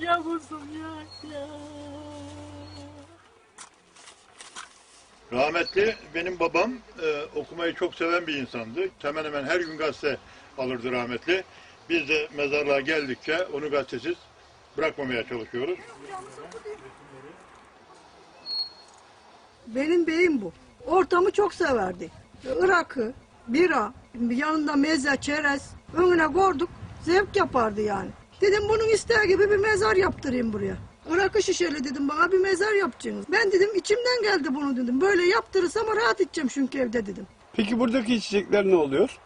Yavuzum yaşa. Rahmetli benim babam e, okumayı çok seven bir insandı. Hemen hemen her gün gazete alırdı rahmetli. Biz de mezarlığa geldikçe onu gazetesiz bırakmamaya çalışıyoruz. Benim beyim bu. Ortamı çok severdi. Irak'ı, bira, yanında meze, çerez önüne koyduk. Zevk yapardı yani. Dedim bunun isteği gibi bir mezar yaptırayım buraya. Irak'ı şişeli dedim bana bir mezar yapacaksınız. Ben dedim içimden geldi bunu dedim. Böyle yaptırırsam rahat edeceğim çünkü evde dedim. Peki buradaki içecekler ne oluyor?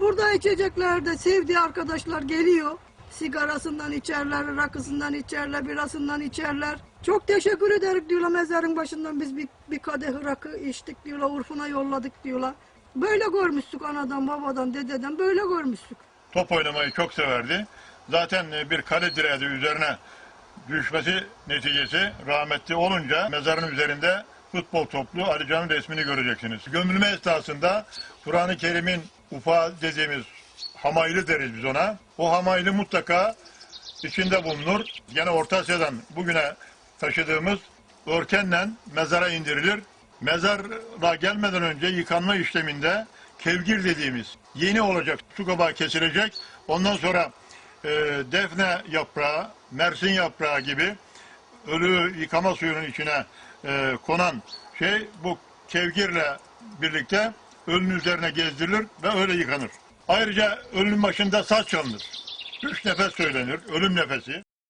Burada içeceklerde sevdiği arkadaşlar geliyor. Sigarasından içerler, rakısından içerler, birasından içerler. Çok teşekkür ederim diyorlar mezarın başından biz bir, bir kadeh rakı içtik diyorlar, Urfa'na yolladık diyorlar. Böyle görmüştük anadan, babadan, dededen böyle görmüştük. Top oynamayı çok severdi. Zaten e, bir kale direği üzerine düşmesi neticesi rahmetli olunca mezarın üzerinde futbol toplu Ali Can'ın resmini göreceksiniz. Gömülme esnasında Kur'an-ı Kerim'in ufa dediğimiz hamaylı deriz biz ona. O hamaylı mutlaka içinde bulunur. Gene Orta Asya'dan bugüne taşıdığımız örkenle mezara indirilir. Mezara gelmeden önce yıkanma işleminde kevgir dediğimiz yeni olacak su kabağı kesilecek. Ondan sonra e, defne yaprağı, mersin yaprağı gibi ölü yıkama suyunun içine e, konan şey bu kevgirle birlikte ölünün üzerine gezdirilir ve öyle yıkanır. Ayrıca ölünün başında saz çalınır. Üç nefes söylenir, ölüm nefesi.